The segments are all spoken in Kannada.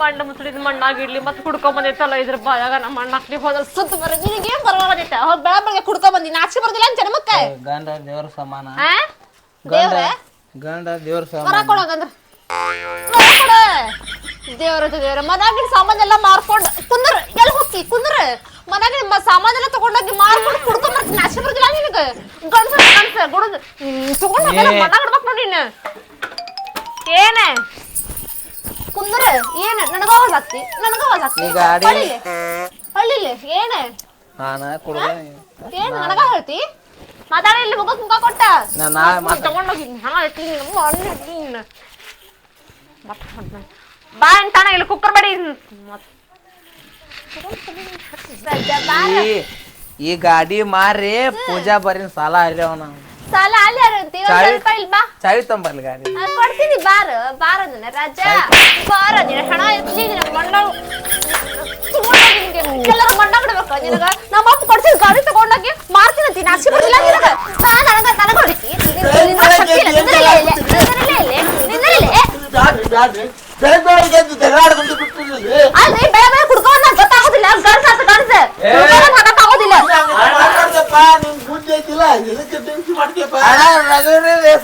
ಮಣ್ಣ ಮುಸುಳಿದ ಮಣ್ಣಾಗಿರ್ಲಿ ಮತ್ತೆ ಕುಡ್ಕೊ ಬಂದೈತಲ್ಲ ಇದ್ರ ಬಾಯಾಗ ನಮ್ಮ ಮಣ್ಣ ಹಾಕ್ಲಿ ಹೋದ್ರ ಸುತ್ತ ಬರ ನಿನಗೆ ಬರವಳದೈತೆ ಹೋಗ್ ಬೆಳ ಬೆಳಗ್ಗೆ ಕುಡ್ಕೊಂಡ್ ಬಂದಿ. ನಾಚಿ ಬರ್ದಿಲ್ಲ ಅಂತ ಜನ್ಮಕ್ಕ ಗಂಡ ದೇವ್ರ ಸಮಾನ. ದೇವ್ರ? ಗಂಡ ದೇವ್ರ ಸಮಾನ. ದೇವ್ರ ದೇವ್ರ. ಮನಾಗಿನ ಕುಂದ್ರ. ಎಲ್ಲಿ ಹೋಗ್ತಿ? ಕುಂದ್ರ. ಸಾಮಾನ್ ಎಲ್ಲ ತಗೊಂಡೋಗಿ ಮಾರ್ಕೊಂಡು ಕುಡ್ಕೊಂಡ್ ಬರ್ತೀನಿ. ನಾಚಿಕೆ ಬರ್ದಿಲ್ಲ ನಿನಗ. ಗಂಡ್ಸ ಗಂಡ್ಸ ಗುಡದ್. ತಗೊಂಡ್ ಇಡ್ಬೇಕು ನೋಡಿ ನೀನು ಏನ? ಕುಂದ್ರ ಏನ? ನನಗ ಅವಾಜ್ ಆಗ್ತಿ ನನಗ ಅವಾಜ್ ಆಗ್ತಿ ಹಳ್ಳಿಲಿ ಹಳ್ಳಿಲಿ ಏನ? ನಾನ ಕುಡ್ದ ಏನ್? ನನಗ ಹೇಳ್ತಿ ಮಾತಾಡ ಇಲ್ಲಿ ಮುಖಕ್ ಮುಖ ಕೊಟ್ಟ. ತಗೊಂಡೋಗಿ ನಮ್ಮ ಅಣ್ಣ ಬಾ ಅಂತಾನ ಇಲ್ಲಿ ಕುಕ್ಕರ್ ಬಡಿ ಮತ್ತ್. ಈ ಗಾಡಿ ಮಾರಿ ಪೂಜಾ ಬರೀನ್ ಸಾಲ ಅಲ್ಲೇ ನಾವು ಸಾಲ ಅಲ್ಲಿ ಯಾರಂತಿ ಒಂದ್ ಚಾವಿ- ಸ್ವಲ್ಪ ಇಲ್ಲಿ ಬಾ ಚಾವಿ ತಂಬರ್ಲಿ ಗಾಡಿ ಆ, ಕೊಡ್ತೀನಿ ಬಾರ ಬಾರ ರಾಜ ನಿನ್ನ ಹಣ ಎಲ್ಲರೂ ಬಿಡ್ಬೇಕು ನಿನಗ ನಮ್ಮ ಅಪ್ಪ ಕೊಡ್ಸಿದ ಗಾಡಿ ತಗೊಂಡೋಗಿ ಮಾರ್ತೀನಿ ಅಂತೀನಿ ನಾಚಿಕೆ ಬರ್ಲಿಲ್ಲ ನಿನಗ ಹಾ ನನಗ ನನಗ ಹೊಡಿತಿ ನಿನ್ನ- ನಿನ್ನ ಶಕ್ತಿ ಇಲ್ಲ. ನಿಂದ್ರಿಲ್ಲ ಇಲ್ಲಿ. ನಿಂದ್ರಿಲ್ಲ ಇಲ್ಲಿ. ನಿಂದ್ರಿಲ್ಲ ಇಲ್ಲಿ. ಅಲ್ರಿ ಬೆಳೆ ಬೆಳೆ ಕುಡ್ಕೊಂಡ್ ಗೊತ್ತಾಗೋದಿಲ್ಲ ಗಂಡ್ಸ ಅಂತ ಗಂಡ್ಸ ಕುಡ್ಕೊಂಡ್ ಹಾಕಕ್ ಆಗೋದಿಲ್ಲ ಅಣ್ಣ, ರಘುವೀರ್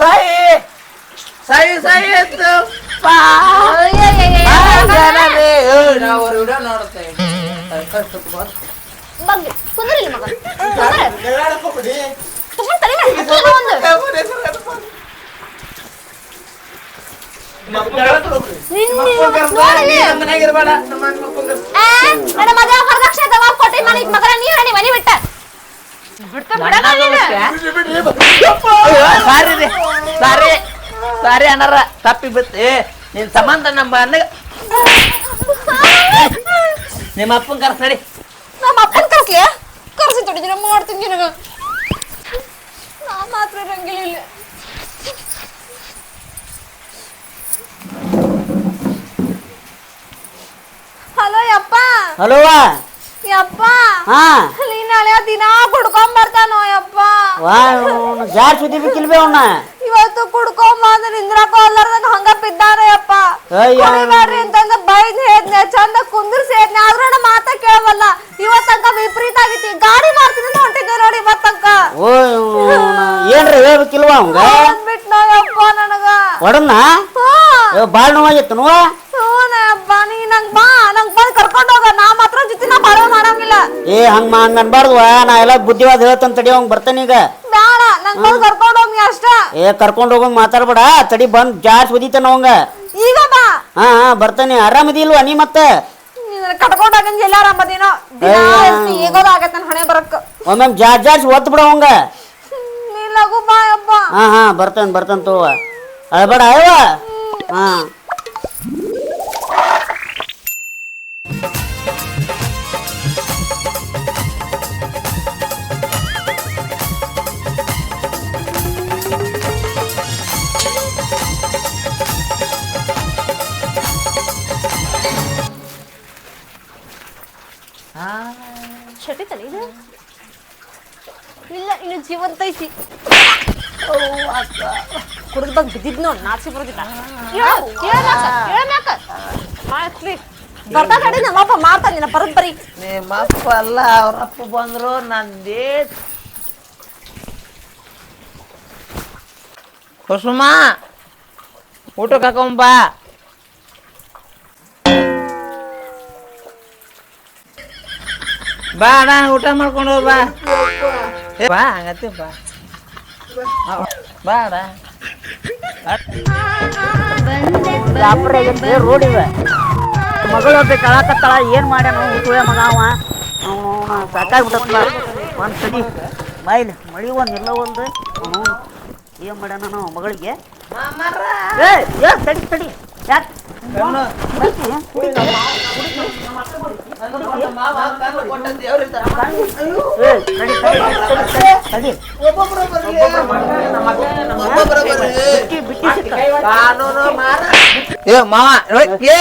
ಸಾಯಿ. ಸಾಯಿ ಸಾಯಿ ಅಂತ ಕುಂದ್ರಿಲ್ಲ ಮಗ ಕುಂದ್ರ ನೀ ಮನೆಗ್ ಮಗನ ನೀವ್ ಹೇಳಿ ಮನಿ ಬಿಟ್ಟ. ಸಾರಿ ರೀ ಸಾರಿ ಸಾರಿ ಅಣ್ಣಾರ ತಪ್ಪಿ ಬಿತ್ತಿ. ನಿನ್ ಸಂಬಂಧ ನಮ್ಮ ಅಣ್ಣ ನಿಮ್ಮ ಅಪ್ಪನ ಕರ್ಸ್ ನಡಿ ನಮ್ಮ ಅಪ್ಪನ ಕರ್ಸ್ಲಿ ಕರ್ಸಿ ತೊಡಿದಿನ ಮಾಡ್ತೀನಿ ನಿನಗ. ನಾ ಮಾತ್ರ ಇರಂಗಿಲ್ಲ ಇಲ್ಲಿ. ಹಲೋ ಅಪ್ಪ ಹಲೋವಾ ಯಪ್ಪ. ಹಾ. ನೀ ನಾಳೆ ದಿನ ಕುಡ್ಕೊಂಡ್ ಬರ್ತಾನೋ ಯಪ್ಪ. ವಾ ಯಾರ್ ಸುದ್ದಿ ಬೇಕಿಲ್ವೇ ಅವನ್ನ? ಇವತ್ತು ಕುಡ್ಕೊಂಡ್ ಬಂದ ನಿಂದ್ರಕ ಅಲ್ಲಾರ್ದಂಗ ಹಂಗ ಬಿದ್ದಾನೆ ಯಪ್ಪ. ಅಯ್ಯೋ. ಕುಡಿಬ್ಯಾಡ್ರಿ ಅಂತಂದ ಬೈದ್ ಹೇಳ್ದ್ನೆ ಚಂದ ಕುಂದ್ರಿಸಿ ಹೇಳ್ದ್ನೆ. ಆದ್ರೂ ನನ್ನ ಮಾತ ಕೇಳವಲ್ಲ. ಇವತ್ತಂಕ ವಿಪರೀತ ಆಗೈತಿ. ಗಾಡಿ ಮಾಡ್ತೀನಿ ಅಂತ ಹೊಂಟಿದ್ದೆ ನೋಡಿ ಇವತ್ತಂಕ. ಓ ಏನ್ರಿ ಹೇಳ್ಬೇಕಿಲ್ವಾ ಅವಂಗ ನಾ ಯಪ್ಪ ನನಗ. ಹೊಡನ್ನ ಹಾ. ಬಾಳ್ ನೋವಾಗಿತ್ತು ನೋವ? ಹ್ಞೂನಪ್ಪ ನೀ ನಂಗ್ ಬಾ ನಂಗ್ ಬಂದ್ ಕರ್ಕೊಂಡ್ ಹೋಗ. ಮಾಡಂಗಿಲ್ಲ. ಏ ಹಂಗ ಮಾ ಹಂಗ ನಾ ಎಲ್ಲ ಬುದ್ಧಿವಾದ ಹೇಳ್ತಾನ ತಡಿ ಅವಂಗ ಬರ್ತಾನೆ ಈಗ. ಬೇಡ ನಂಗ್ ಬಂದ್ ಕರ್ಕೊಂಡ್ ಹೋಗಿ ಅಷ್ಟ. ಏ ಕರ್ಕೊಂಡ್ ಹೋಗಂಗ್ ಮಾತಾಡ್ಬೇಡ ತಡಿ ಬಂದ್ ಜಾಸ್ ಸುದಿತಾನ ಅವಂಗ. ಈಗ ಬಾ. ಹಾ ಹಾ ಬರ್ತಾನೆ ಆರಾಮದಿಲ್ವಾ ನೀ ಮತ್ತೆ? ಕಟ್ಕೊಂಡ್ ಹೋಗಂಗ ಎಲ್ಲ. ಈಗೋದ ನನ್ ಹಣೆ ಬರಕ್. ಒಮ್ಮೆ ಬಿಡ ಅವಂಗ. ನೀ ಲಘು ಬಾ ಅಪ್ಪ. ಹಾ ಹಾ ಬರ್ತಾನ ಬರ್ತಾನ ತೋವ ಅಳ್ಬೇಡ ಅಯ್ಯವ ಹಾ. ಶಟಿತಲ್ಲ ಇದು? ಇಲ್ಲ, ಇನ್ನು ಜೀವಂತ ಐತಿ. ಕುಡಿದ್ ಬಂದ್ ಬಿದ್ದಿದ್ ನೋಡ್, ನಾಚಿ ಬರೋದಿಲ್ಲ. ಬರ್ತಾ ಕಡೆ ನಮ್ಮಪ್ಪ ಮಾಡ್ತಾನೆ ನಿನ್ನ ಬರೋದ್ ಬರೀ. ನಿಮ್ಮ ಅಪ್ಪ ಅಲ್ಲ ಅವರಪ್ಪ ಬಂದ್ರು, ನಂದೇ. ಕುಸುಮ, ಊಟಕ್ಕೆ ಹಾಕೊಂಬ ಬಾ ಅಣ್ಣ ಊಟ ಮಾಡ್ಕೊಂಡು ಹೋಗ್ ಬಾ. ಏ, ಬಾ ಹಂಗತ್ತೆ ಬಾ. ಬಾ ಅಣ್ಣ ರೋಡ್ ಇವೆ. ಮಗಳು ಒಬ್ಬ ಕಳಕತ್ತಾಳ ಏನ್ ಮಾಡ್ಯಾನ ಹುಟ್ಟುವೆ ಮಗ ಅವ. ಅವನು ಸಾಕಾಗ್ಬಿಟ್ಟಲ್ಲ ಒಂದ್ ಸಡಿ ಬಾಯ್ಲಿ ಮಳಿ ಒಂದ್ ಇಲ್ಲ ಒಂದು. ಅವನು ಏನ್ ಮಾಡ್ಯಾನ ನಾವು ಮಗಳಿಗೆ? ಏ ಏ ತಡಿ ತಡಿ. ಯಾಕ್ ಕಣ್ಣು. ಏ ತಡಿ ತಡಿ ತಡಿ ಬಿಟ್ಟಿ ಬಿಟ್ಟಿ ಸಿಕ್ಕ ಕಾನೂನು ಮಾರ ಏ ಮಾವ ಏ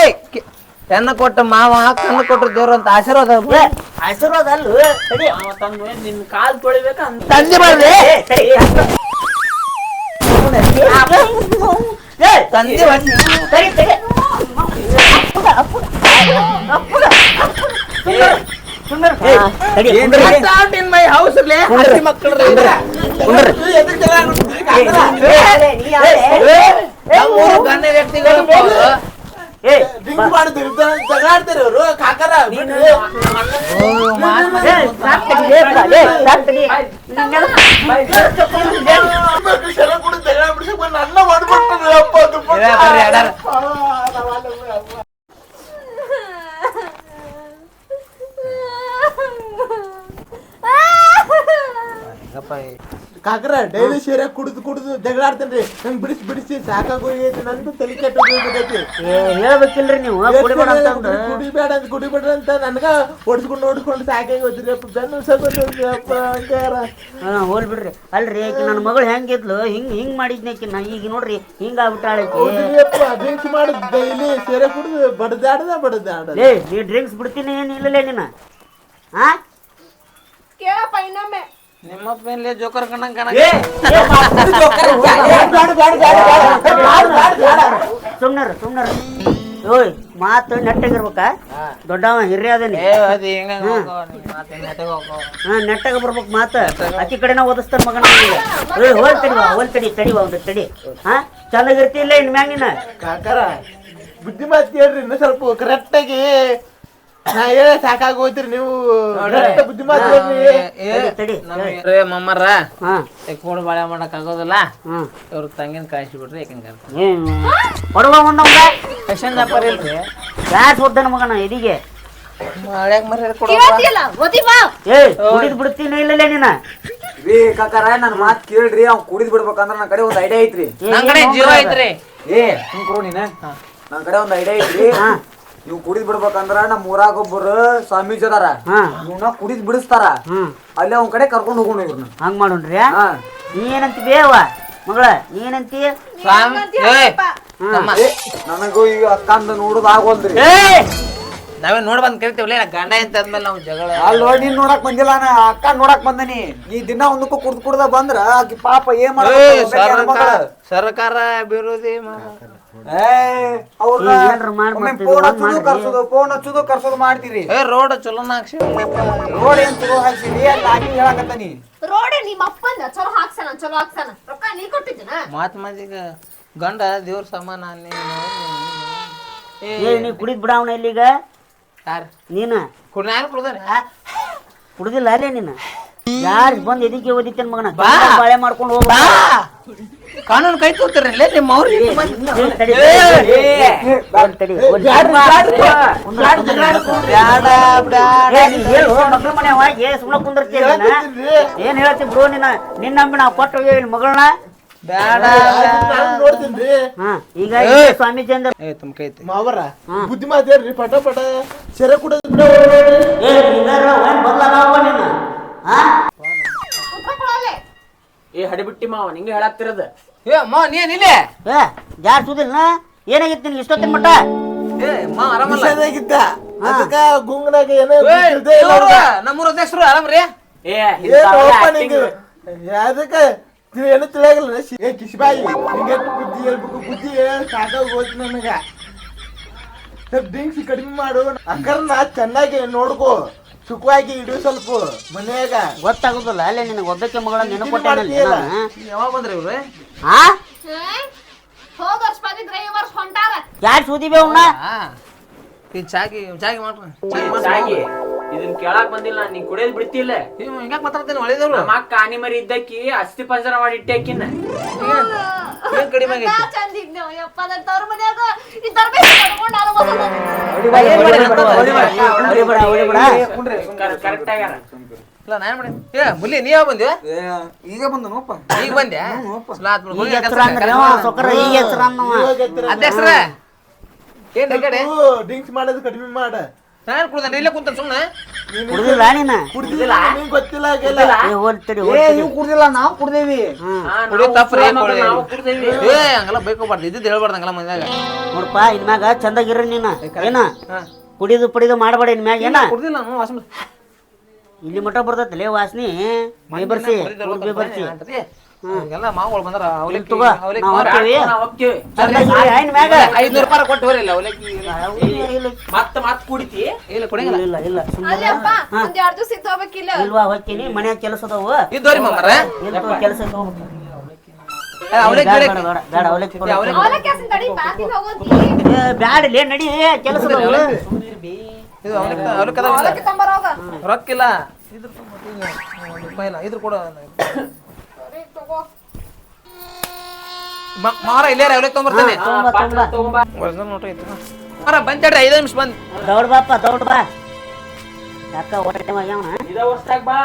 ಹೆಣ್ಣ ಕೊಟ್ಟ ಮಾವ ಕಣ್ಣು ಕೊಟ್ಟ ದೇವ್ರ ಅಂತ ಆಶೀರ್ವಾದ ಆಶೀರ್ವಾದ ಅಲ್ಲ. ತಡಿ. ನಿನ್ ಕಾಲ್ ತೊಳಿಬೇಕಂತ. ತಂದೆ ಬರ್ರಿ ತಂದೆ ಬರ್ರಿ ತಡಿ ತಡಿ ಅಪ್ಪುಗ ಅಪ್ಪುಗ ಸುಂದರ್ ಹಾ, ತಡಿ, ಕುಂದ್ರಿ. ಹೌಸ್. ನಮ್ಮೂರು ಗಣ್ಯ ವ್ಯಕ್ತಿಗಳು ಏ, ಡ್ರಿಂಕ್ ಕಾಕರ ಏ, ಸಾಕ್ ತಡಿ, ಏ, ಬಿಡ, ಏ, ಸಾಕ್ ತಡಿ. ನಿನ್ನೆಲ್ಲ- ಶರ ಕೂಡ ಜಗಳ ಬಿಡಿಸಕ್ ಬಂದು ನನ್ನ ಮಾಡ್ಬಿಟ್ಟಾರೆ ಅಪ್ಪ ಅದು ಪುಟ್ಟ. ಏ, ಬರ್ರಿ, ಅಡಾರ. ಆ, ನಾವಲ್ಲ, ಅಪ್ಪ. ಕಾಕರ ಡೈಲಿ ಶೇರ ಕುಡಿದು ಕುಡಿದು ಜಗಳಾಡ್ತೇನ್ರಿ. ನಂಗೆ ಬಿಡಿಸಿ ಬಿಡಿಸಿ ಸಾಕಾಗೋಗೈತಿ ನಂದು ತಲೆ ಕೆಟ್ಟ ಹೋಗ್ಬಿಟ್ಟೈತಿ ಏ, ಹೇಳ್ಬೇಕಿಲ್ರಿ ನೀವು ಕುಡಿಬೇಡ ಅಂತ ಕುಡಿಬೇಡ ಅಂತ ಕುಡಿಬೇಡ ಅಂತ ನನ್ಗ ಹೊಡ್ಸ್ಕೊಂಡು ಹೊಡ್ಸ್ಕೊಂಡು ಸಾಕಾಗಿ ಹೋದ್ರಿ ಅಪ್ಪ ಬೆನ್ನು ಹಂಗಾರ. ಹಾ ಹೋಲ್ ಬಿಡ್ರಿ. ಅಲ್ರಿ ಆಕಿ ನನ್ನ ಮಗಳು ಹೆಂಗಿದ್ಲು ಹಿಂಗ್ ಹಿಂಗ್ ಮಾಡಿದ್ನಿ ಆಕಿ ನಾ ಈಗ ನೋಡ್ರಿ ಹಿಂಗ ಬಿಟ್ಟಾಳೆ ಡ್ರಿಂಕ್ಸ್ ಮಾಡಿ ಡೈಲಿ ಸೇರೆ ಕುಡಿದು ಬಡದಾಡ್ದ ಬಡದಾಡ ಲೇ ನೀ ಡ್ರಿಂಕ್ಸ್ ಬಿಡ್ತೀನಿ ಏನ್ ಇಲ್ಲಲೇ ನೀನ? ಹಾ ಕೇಳಪ್ಪ ಇನ್ನೊಮ್ಮೆ. ನಿಮ್ಮಪ್ಪ ಏನ್ಲೇ ಜೋಕರ್ ಕಣ್ಣಂಗ್ ಕಾಣ ಸುಮ್ನರ ಸುಮ್ನರ ಓಯ್ ಮಾತು ನೆಟ್ಟಗಿರ್ಬೇಕ ದೊಡ್ಡವ ಹಿರಿಯ ಅದೇನಿ ಏ ಅದು ಹಿಂಗ ಹಾ ನೆಟ್ಟಾಗ ಬರ್ಬೇಕು ಮಾತ ಅಕ್ಕಿ ಕಡೆನ ಓದಿಸ್ತಾರ ಮಗನ ಓಯ್ ಏ ಹೋಲ್ ತಡಿವಾ ಹೋಲ್ ತಡಿ ತಡಿವಾ ಒಂದು ತಡಿ ಹಾ ಚೆನ್ನಾಗಿರ್ತಿಲ್ಲ ಇನ್ ಮ್ಯಾಂಗಿನ ನೀನ ಕಾಕಾರ ಬುದ್ಧಿ ಮಾತು ಹೇಳ್ರಿ ಇನ್ನು ಸ್ವಲ್ಪ ಕರೆಕ್ಟ್ ಆಗಿ ನಾ ಹೇಳ ನೀವು. correct ಬುದ್ಧಿ ಮಾತು ಹೇಳ್ರಿ ತಡಿ, ಮಮ್ಮರ ಹಾ. ಕೋಡ್ ಬಾಳೆ ಮಾಡಕ್ ಆಗೋದಿಲ್ಲ. ಹಾ. ಇವ್ರ ತಂಗಿನ ಕಾಯಿಸಿ ಬಿಡ್ರಿ ಯಾಕಂಗ ಏನು? ಹೊರಗ ಒಂದವಂಗ ಫ್ಯಾಷನ್ ವ್ಯಾಪಾರ ಇಲ್ರಿ. ಯಾಕೆ ಓದ್ದನ ಮಗನ ಎದಿಗೆ ಮಳ್ಯಾಗ ಮರ ಕೇಳ್ತಿಯಲ್ಲ ಒದಿ ಬಾ. ಏ ಕುಡಿದ್ ಬಿಡ್ತೀನಿ ಇಲ್ಲಲೇ ನೀನ? ರೀ ಕಾಕಾರ ನನ್ ಮಾತ್ ಕೇಳ್ರಿ ಅವ್ನ್ ಕುಡಿದ್ ಬಿಡ್ಬೇಕಂದ್ರ ನನ್ ಕಡೆ ಒಂದು ಐಡಿಯಾ ಐತ್ರಿ. ಏ, ನನ್ ಕಡೆ ಏನ್ ಜೀವ ಹೋಗ್ಬಿಡ ಐತ್ರಿ. ಏ ಸುಮ್ಕರು ನೀನ. ನನ್ ಕಡೆ ಒಂದ್ ಐಡಿಯಾ ಐತ್ರಿ. ಹಾ. ನೀವು ಕುಡಿದ್ ಬಿಡ್ಬೇಕಂದ್ರ ನಮ್ ಊರಾಗ ಒಬ್ಬರು ಸ್ವಾಮೀಜಿ ಅದಾರ. ಇವ್ನ ಕುಡಿದ್ ಬಿಡಿಸ್ತಾರ. ಹ್ಮ್. ಅಲ್ಲಿ ಅವ್ನ ಕಡೆ ಕರ್ಕೊಂಡ್ ಹೋಗೋಣ ಇವ್ರನ್ನ ಹಂಗ್ ಮಾಡೋಣ್ರಿ? ಹಾ. ನೀ ಏನಂತಿ ಬೇವ ಮಗಳ ನೀ ಏನಂತಿ ಸ್ವಾಮಿ ನನಗೂ ಈಗ ಅಕ್ಕಂದ ನೋಡುದಾಗೋಲ್ರಿ ಏ ನಾವೇ ನೋಡ್ ಬಂದ್ ಕರಿತೇವಲ್ಲ ಗಂಡ ಅಂತ ಅಂದ್ಮೇಲೆ ನಾವು ಜಗಳ. ಅಲ್ಲಿ ನೀನ್ ನೋಡಕ್ ಬಂದಿಲ್ಲ ನಾ ಅಕ್ಕ ನೋಡಕ್ ಬಂದನಿ ನೀ. ದಿನ ಒಂದಕ್ಕೂ ಕುಡ್ದು ಕುಡ್ದ ಬಂದ್ರ ಆಕಿ ಪಾಪ ಏನ್ ಏ, ಮಾಡ್ಬೇಕು ಸರ್ಕಾರ ಸರ್ಕಾರ ವಿರೋಧಿ ಮಾಡ- ಅವ್ರ ಏ, ಏನ್ರ ಮಾಡ್ ಒಮ್ಮೆ ಮಾಡ್ತೀರಿ, ಫೋನ್ ಒಂದ್ ಹಚ್ಚುದು ಮಾಡ್ರಿ. ಕರ್ಸೋದು ಫೋನ್ ಹಚ್ಚುದು ಕರ್ಸೋದು ಮಾಡ್ತೀರಿ. ಏ ರೋಡ್ ಚಲೋನ ಹಾಕ್ಸಿ ರೋಡ್ ಏನ್ ಚಲೋ ಹಾಕ್ಸಿರಿ ಅಲ್ಲಿ ಆಕಿ ಹೇಳಕತ್ತಾನಿ ರೋಡ್ ನಿಮ್ಮ ಅಪ್ಪಂದ ಚಲೋ ಹಾಕ್ಸಣ ಚಲೋ ಹಾಕ್ಸಣ. ರೊಕ್ಕ ನೀ ಕೊಟ್ಟಿದ್ದೀನ? ಮಾತ್ ಮಾತಿಗ ಗಂಡ ದೇವ್ರ ಸಮಾನ ನೀನು ಏ ನೀ ಕುಡಿದ್ ಬಿಡ ಅವನ ಇಲ್ಲಿಗ? ಯಾರು? ನೀನ? ಕುಡ್ ನಾನು ಕುಡ್ದಾನೆ. ಕುಡ್ದಿಲ್ಲ ಅಲ್ಲೇ ನೀನ. ಯಾರ್ ಬಂದ್ ಎದಿಕೆ ಓದಿತ್ತೇನ್ ಮಗನ? ಬಾ. ಬಾಳೆ ಮಾಡ್ಕೊಂಡು ಹೋಗ್ಬಾ ಕಾನೂನು ಕೈ ತೋತಿರಲ್ಲ ನಿಮ್ಮ ಅವ್ರಿಗೆ ತಡಿ ಏ, ಒಂದ್ ತಡಿ ಒಂದ್ ಬ್ಯಾಡ್ರಿ, ಬ್ಯಾಡ್ರಿ. ಬ್ಯಾಡ ಬ್ಯಾಡ. ಏ, ನೀ ಹೇಳು ಮಗಳ ಮನೆ ಹೋಗಿ. ಸುಮ್ಮನೆ ಕುಂದಿರ್ತೀಯ ನೀನ. ಏನ್ ಹೇಳ್ತಿ ಬ್ರೋ ನೀನ? ನಿನ್ನ ನಂಬಿ ನಾವು ಕೊಟ್ಟು ಹೋಗ್ಯಾವ ಮಗಳನ್ನ? ಬ್ಯಾಡ ನಾನು ನೋಡ್ತೀನಿ. ಹಾ ಈಗ. ಇಲ್ಲಿ ಸ್ವಾಮೀಜಿ ಅಂದ ಏ ತುಮ್ ಕೈ ಐತಿ ಮಾವರ. ಬುದ್ಧಿ ಮಾತು ಹೇಳ್ರಿ ಪಟ ಪಟ. ಸೆರೆ ಕುಡಿದ್ ಬಿಡ. ಏ ಏನ್ ಬದಲಾಗವ ನೀನು? ಹಾ? ಉಪ್ಪಿಕೊಳ್ಳಲೆ ಏ ಹಡಿಬಿಟ್ಟಿ ಮಾವ ನಿಂಗೆ ಹೇಳಾಕ್ತಿರೋದು ಏ ಮಾ ನೀನ್ ಇಲ್ಲೇ? ಏ ಜಾರ್ ಸುದಿಲ್ಲ ಇಷ್ಟೊತ್ತಿನ ನಿನ್ ಇಷ್ಟೊತ್ತಿನ ಮಟ್ಟ? ಏ ಮಾ ಆರಾಮಲ್ಲ? ವಿಷಯದಾಗಿದ್ದ ಅದಕ್ಕ ಗುಂಗನಾಗ ಏನೋ. ನಮ್ಮೂರ ಅಧ್ಯಕ್ಷರು ಆರಾಮ್ರಿ? ಏ ಅದಕ್ಕ ನೀವ್ ಏನು ತಿಳಿಯಾಗಿಲ್ಲ ಏ ಕಿಶಿಬಾಯಿ ನಿಂಗೆ ಬುದ್ಧಿ ಹೇಳ್ಬೇಕು? ಬುದ್ಧಿ ಹೇಳಿ ಸಾಕಾಗಿ ಹೋಯ್ತು ನನಗೆ. ಸ್ವಲ್ಪ ಡ್ರಿಂಕ್ಸ್ ಕಡಿಮೆ ಮಾಡು. ಅಕ್ಕರ್ನ ಚೆನ್ನಾಗಿ ನೋಡ್ಕೋ. ಸುಖವಾಗಿ ಇಡು ಸ್ವಲ್ಪ ಮನೆಯಾಗ. ಗೊತ್ತಾಗುದಿಲ್ಲ. ಅಲ್ಲೇ ನಿನಗೆ ಒಬ್ಬಕ್ಕೆ ಮಗಳ ನೆನಕೊಟ್ಟೆ ಮಾಡ್ತೀಯಲ್ಲ. ಯಾವಾಗ ಬಂದ್ರೆ ಇವ್ರು? ಹಾ ಯಾರು ಹಾ ಈ ಚಾಗಿ ಚಾಗಿ ಮಾಡ್ರಿ ಚಾಗಿ. ಇದನ್ ಕೇಳಾಕ್ ಬಂದಿಲ್ಲ ನೀ ಕುಡಿಯೋದ್ ಬಿಡ್ತಿಲ್ಲ. ಹಿಂಗಾಕ್ ಮಾತಾಡ್ತೇನೆ ಒಳ್ಳೇದವ್ರು ನಮ್ಮ ಅಕ್ಕ ಆನಿ ಮರಿ ಇದ್ದಕ್ಕಿ ಅಸ್ಥಿ ಪಂಜರ ಮಾಡಿ ಇಟ್ಟೇಕಿನ್ನ. ಏನ್? ಕಡಿಮೆ ಆಗೈತಿ? ನಾನು ಕರೆಕ್ಟ್ ಆಗ್ಯಾರ. ಇಲ್ಲ ನಾನ್ ಮಾಡಿ ಏ ಮುಲ್ಲಿ ನೀ ಯಾವ ಬಂದ್ಯೋ? ಏ, ಈಗ ಬಂದನಪ್ಪ ಈಗ ಬಂದ್ಯಾ? ಹೋಗಿ ಅಧ್ಯಕ್ಷರ ಏನ್ ಡ್ರಿಂಕ್ಸ್ ಮಾಡೋದು ಕಡಿಮೆ ಮಾಡ. ನಾನು ಕುಡ್ದಾನೆ ಇಲ್ಲೇ ಕುಂತ ಸುಮ್ಮನೆ ಕುಡ್ದಿಲ್ಲ ನೀನ ಕುಡ್ದಿಲ್ಲ ನಿಂಗೆ ಗೊತ್ತಿಲ್ಲ ಆಗಿಲ್ಲ ಏ ಹೋಲ್ ತಡಿ ಏ ಹೋಲ್ ತಡಿ ನೀವು ಕುಡ್ದಿಲ್ಲ ನಾವ್ ಕುಡ್ದೇವಿ ಹ್ಮ್ ಹಾ, ಕುಡಿ ನಾವು ತಪ್ಪ್ರಿ, ಪ್ರೇಮ ಕುಡಿ. ನಾವು ಕುಡ್ದೇವಿ ಏ ಹಂಗೆಲ್ಲ ಬೈಕೋಬಾರ್ದು ಇದ್ದಿದ್ದು ಹೇಳ್ಬಾರ್ದು ಹಂಗೆಲ್ಲ ಮಂದ್ಯಾಗ ನೋಡಪ್ಪ ಇನ್ಮ್ಯಾಗ ಚಂದಾಗಿರ ನೀನ ಏನ ಹಾ. ಕುಡಿದು ಪಡಿದು ಮಾಡಬೇಡ ಇನ್ಮ್ಯಾಗ ಏನ ಕುಡ್ದಿಲ್ಲ ನಾನು ವಾಸ ಇಲ್ಲಿ ಮಠ ಬರ್ತೈತಲೇ ವಾಸನಿ ಮೈ ಬರ್ಸಿ ಕುಡ್ಬಿ ಬರ್ಸಿ ಎಲ್ಲ ಮಾವುಗಳು ಬಂದ್ರ ಅವಲಕ್ಕಿ ತಗೋ, ಅವಲಕ್ಕಿ ನಾವ್ ಮಾರ. ಹೋಗ್ತೀವಿ. ನಾವ್ ಹೋಗ್ತೀವಿ ಐನ್ ಮ್ಯಾಗ. ಐದ್ನೂರು ರೂಪಾಯಿ ಕೊಟ್ಟು ಅವಲಕ್ಕಿ. ಇಲ್ಲ ಮತ್ತ ಮತ್ ಕುಡಿತಿ. ಇಲ್ಲ ಕೊಡಂಗಿಲ್ಲ ಇಲ್ಲ ಇಲ್ಲ ಸುಮ್ಮನೆ ಅಲ್ಲಿ ಅಪ್ಪ ಒಂದ್ ಎರಡ್ ದಿವಸ ಇದ್ದು ಹೋಗ್ಬೇಕಿಲ್ಲ ಇಲ್ವಾ ಹೋಗ್ತೀನಿ. ಮನ್ಯಾಗ ಕೆಲಸ ಅದಾವು. ಇದ್ದೋರಿ ಮಾಮರ ಕೆಲಸ ಹೋಗ್ಬೇಕು. ಅವಲಕ್ಕಿ ಬೇಡ, ಅವಲಕ್ಕಿ ಬೇಡ, ಬೇಡ, ಬೇಡ, ಅವಲಕ್ಕಿ ಕೊಡು. ಅವಲಕ್ಕಿ. ಅವಲಕ್ಕಿ. ಹಾಸಿನ ತಡಿ ಪಾರ್ಕಿಗೆ ಹೋಗೋಂತಿ ಏ, ಬ್ಯಾಡ ಲೇ, ನಡಿ ಕೆಲಸ ಅದಾವು. ಇದು ಅವಲಕ್ಕಿ. ಅವಲಕ್ಕಿ ಅದಾವ. ಇಲ್ಲ? ಅವಲಕ್ಕಿ ತಂಬರೋಗ ರೊಕ್ಕಿಲ್ಲ. ಇದ್ರ ಒಂದು ರೂಪಾಯಿ ಇಲ್ಲ. ಇದ್ರ ಕೊಡು. ಮಾರ ಇಲ್ಲೇ ಅವಲೇ ತೊಗೊಂಬರ್ತಾನೆ. ತಗೊಂಬಾ, ತಗೊಂಬಾ. ತಗೊಂಬಾ. ಒರಿಜಿನಲ್ ನೋಟ್ ಐತಿ ಮಾರ ಬಂತೇಡ್ರಿ ಐದು ನಿಮಿಷ ಬಂದ್. ದೌಡ್ ಬಾಪ್ಪ ದೌಡ್ ಬಾ. ಯಾಕ ಹೊಟ್ಟೆ ಮಗ್ಯಾವ ಇದ ವರ್ಷದಾಗ ಬಾ.